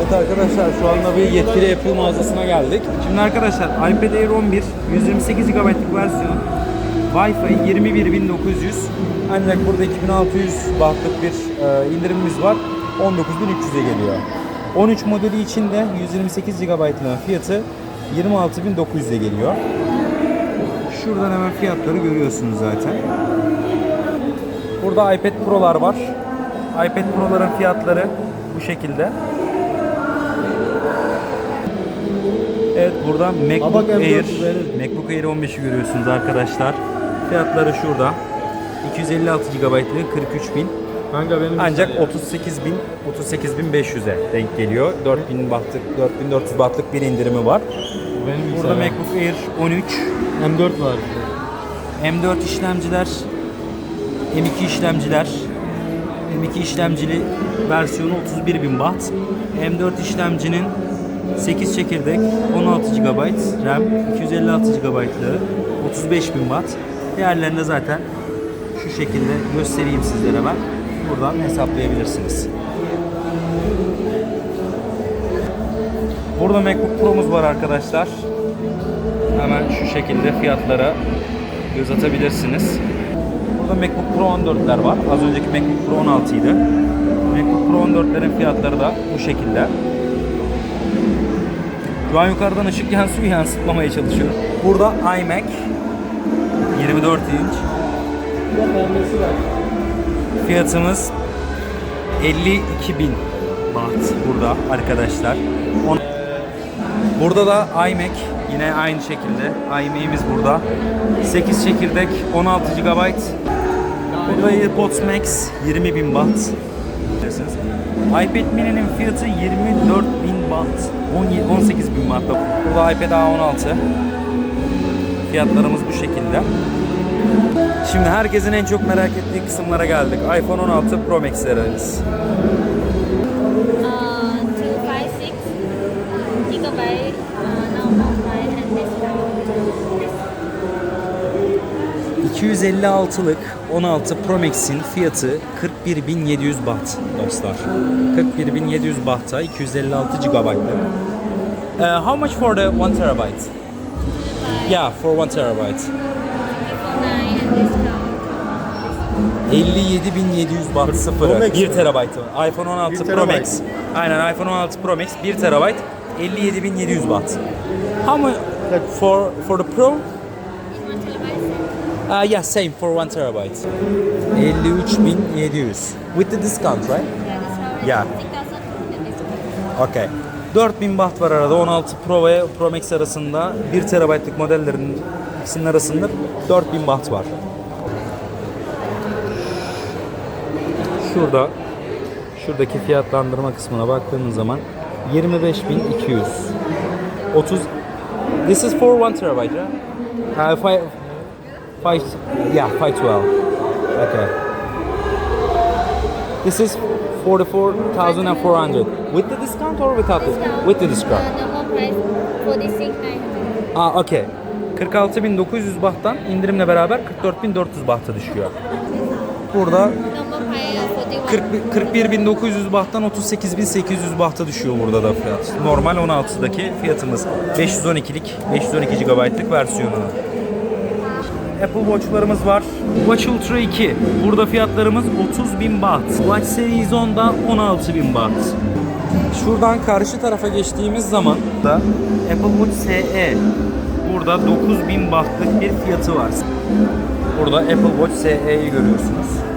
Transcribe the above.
Evet arkadaşlar şu anda bir yetkili Apple mağazasına geldik. Şimdi arkadaşlar iPad Air 11 128 GB'lık versiyon Wi-Fi 21900 Ancak burada 2600 bahtlık bir e, indirimimiz var. 19300'e geliyor. 13 modeli için de 128 GB'lığın fiyatı 26900'e geliyor. Şuradan hemen fiyatları görüyorsunuz zaten. Burada iPad Pro'lar var. iPad Pro'ların fiyatları bu şekilde. Burada MacBook Bak, M4 Air. MacBook Air 15'i görüyorsunuz arkadaşlar. Fiyatları şurada. 256 GB'lığı 43.000. Kanka benim Ancak 38.000 38.500'e denk geliyor. 4000 bahtlık 4400 bahtlık bir indirimi var. benim Burada MacBook Air 13 M4 var. M4 işlemciler, M2 işlemciler, M2 işlemcili versiyonu 31.000 baht. M4 işlemcinin 8 çekirdek, 16 GB RAM, 256 GB'lığı 35.000 watt. Diğerlerini de zaten şu şekilde göstereyim sizlere ben. Buradan hesaplayabilirsiniz. Burada MacBook Pro'muz var arkadaşlar. Hemen şu şekilde fiyatlara göz atabilirsiniz. Burada MacBook Pro 14'ler var. Az önceki MacBook Pro 16 idi. MacBook Pro 14'lerin fiyatları da bu şekilde. Şu an yukarıdan ışık yansıyor yansıtmamaya çalışıyorum. Burada iMac 24 inç. Fiyatımız 52.000 baht burada arkadaşlar. Burada da iMac yine aynı şekilde. iMac'imiz burada. 8 çekirdek, 16 GB. Burada AirPods Max 20.000 baht. Bilirsiniz. iPad mini'nin fiyatı 24.000 baht. 18.000 baht. Burada iPad A16. Fiyatlarımız bu şekilde. Şimdi herkesin en çok merak ettiği kısımlara geldik. iPhone 16 Pro Max'lerimiz. 256'lık 16 Pro Max'in fiyatı 41.700 baht dostlar. 41.700 bahta 256 GB'lık. Uh, how much for the 1 terabyte? Yeah, for 1 terabyte. Triple nine and discount. 57.700 baht Max 1 mi? terabayt. iPhone 16 1 Pro. Max. Aynen iPhone 16 Pro Max 1 terabayt 57.700 baht. How much for for the Pro? One. Uh, yeah, same for 1 terabyte. 53.700 with the discount, right? Yeah, discount. Yeah. 6,000 and discount. Okay. 4000 baht var arada 16 Pro ve Pro Max arasında 1 terabaytlık modellerin ikisinin arasında 4000 baht var. Şurada şuradaki fiyatlandırma kısmına baktığınız zaman 25.200 30 This is for 1 terabyte, right? Uh, five, five, yeah, 512. Okay. This is 44,400 with the discount or without it? Discount. With the discount. Uh, price 46,900. Aa, okey. 46.900 bahttan indirimle beraber 44.400 bahta düşüyor. Burada Normal price uh, 41. 40 41.900 bahttan 38.800 bahta düşüyor burada da fiyat. Normal 16'daki fiyatımız 512'lik 512 GB'lık versiyonu. Apple Watch'larımız var. Watch Ultra 2. Burada fiyatlarımız 30.000 baht. Watch Series 10'da 16.000 baht. Şuradan karşı tarafa geçtiğimiz zaman da Apple Watch SE. Burada 9000 bahtlık bir fiyatı var. Burada Apple Watch SE'yi görüyorsunuz.